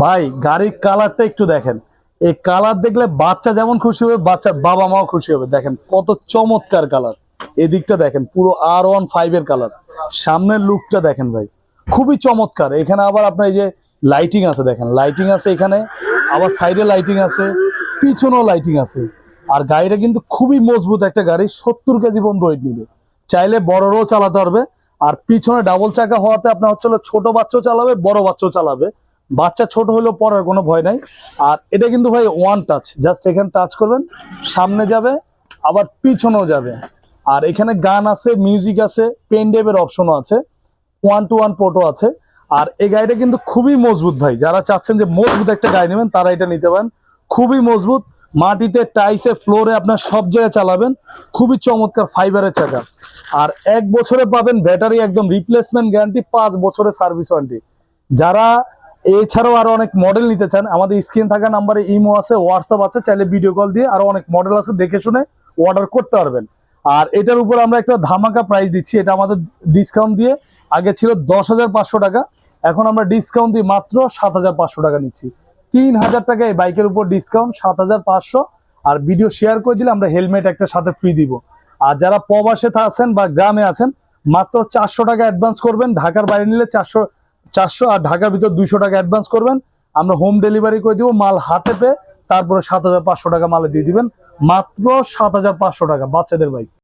ভাই, গাড়ির কালারটা একটু দেখেন। এই কালার দেখলে বাচ্চা যেমন খুশি হবে বাচ্চার বাবা মাও খুশি হবে। দেখেন কত চমৎকার কালার। এদিকটা দেখেন, পুরো আর ওয়ান ফাইভ এর কালার। সামনের লুকটা দেখেন ভাই, খুবই চমৎকার। এখানে আবার আপনার এই যে লাইটিং আছে দেখেন। লাইটিং আছে এখানে, আবার সাইডে লাইটিং আছে, পিছনেও লাইটিং আছে। আর গাড়িটা কিন্তু খুবই মজবুত একটা গাড়ি, সত্তর কেজি পর্যন্ত ওয়েট নিবে। চাইলে বড়রাও চালাতে পারবে, আর পিছনে ডাবল চাকা হওয়াতে আপনার হচ্ছে ছোট বাচ্চাও চালাবে, বড় বাচ্চাও চালাবে। বাচ্চা ছোট হলেও পড়ার কোনো ভয় নাই। আর এটা কিন্তু ভাই ওয়ান টাচ জাস্ট এখানে টাচ করবেন, সামনে যাবে, আবার পিছনেও যাবে। আর এখানে গান আছে মিউজিক আছে পেন ডেভের অপশনও আছে ওয়ান টু ওয়ান পোর্টও আছে। আর এই গাড়িটা কিন্তু খুবই মজবুত ভাই, যারা চাচ্ছেন যে মজবুত একটা গাড়ি নেবেন, তারা এটা নিতে পারেন। খুবই মজবুত, মাটিতে টাইসে ফ্লোরে আপনার সব জায়গায় চালাবেন। খুবই চমৎকার ফাইবারের চাকা। আর এক বছরে পাবেন ব্যাটারি একদম রিপ্লেসমেন্ট গ্যারান্টি পাঁচ বছরের সার্ভিস ওয়ারেন্টি যারা এছাড়াও আরও অনেক মডেল নিতে চান। আমাদের স্ক্রিন থাকা নাম্বারে ইমো আছে হোয়াটসঅ্যাপ আছে, চাইলে ভিডিও কল দিয়ে আরও অনেক মডেল আছে, দেখে শুনে অর্ডার করতে পারবেন। আর এটার উপর আমরা একটা ধামাকা প্রাইস দিচ্ছি। এটা আমাদের ডিসকাউন্ট দিয়ে আগে ছিল দশ হাজার পাঁচশো টাকা, এখন আমরা ডিসকাউন্ট দিয়ে মাত্র সাত হাজার পাঁচশো টাকা নিচ্ছি। তিন হাজার টাকা এই বাইকের উপর ডিসকাউন্ট সাত হাজার পাঁচশো। আর ভিডিও শেয়ার করে দিলে আমরা হেলমেট একটা সাথে ফ্রি দিব। আর যারা প্রবাসে আছেন বা গ্রামে আছেন, মাত্র চারশো টাকা অ্যাডভান্স করবেন। ঢাকার বাইরে নিলে চারশো চারশো আর ঢাকার ভিতর দুইশো টাকা অ্যাডভান্স করবেন। আমরা হোম ডেলিভারি করে দিব, মাল হাতে পেয়ে তারপরে সাত হাজার পাঁচশো টাকা মালে দিয়ে দিবেন। মাত্র সাত হাজার পাঁচশো টাকা, বাচ্চাদের বাইক